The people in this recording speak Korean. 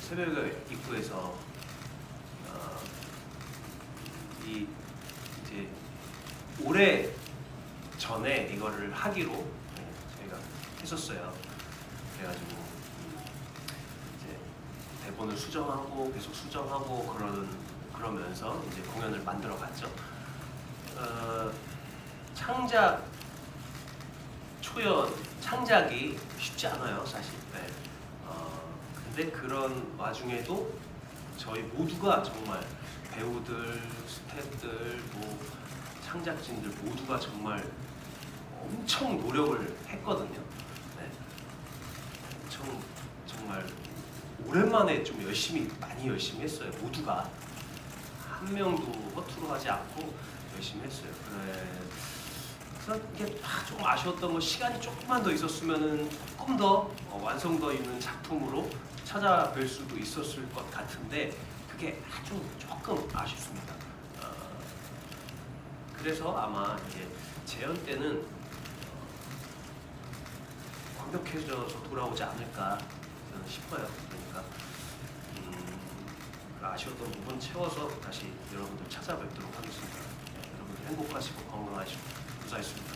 새벽에 입구에서 어, 이 이제 올해 전에 이거를 하기로 네, 저희가 했었어요. 그래가지고 음, 이제 대본을 수정하고 계속 수정하고 그런 그러면서 이제 공연을 만들어 갔죠. 어, 창작 초연 창작이 쉽지 않아요, 사실. 네. 어, 근데 그런 와중에도 저희 모두가 정말 배우들, 스태프들, 뭐 창작진들 모두가 정말 엄청 노력을 했거든요. 네. 엄청 정말 오랜만에 좀 열심히 많이 열심히 했어요. 모두가 한 명도 허투루 하지 않고 열심히 했어요. 그래 서 이게 아, 조금 아쉬웠던 건 시간이 조금만 더 있었으면은 조금 더 어, 완성도 있는 작품으로 찾아뵐 수도 있었을 것 같은데 그게 아주 조금 아쉽습니다. 어, 그래서 아마 이제 재연 때는 어, 완벽해져서 돌아오지 않을까 싶어요. 그러니까 음, 그 아쉬웠던 부분 채워서 다시 여러분들 찾아뵙도록 하겠습니다. 네, 여러분들 행복하시고 건강하시고 legislation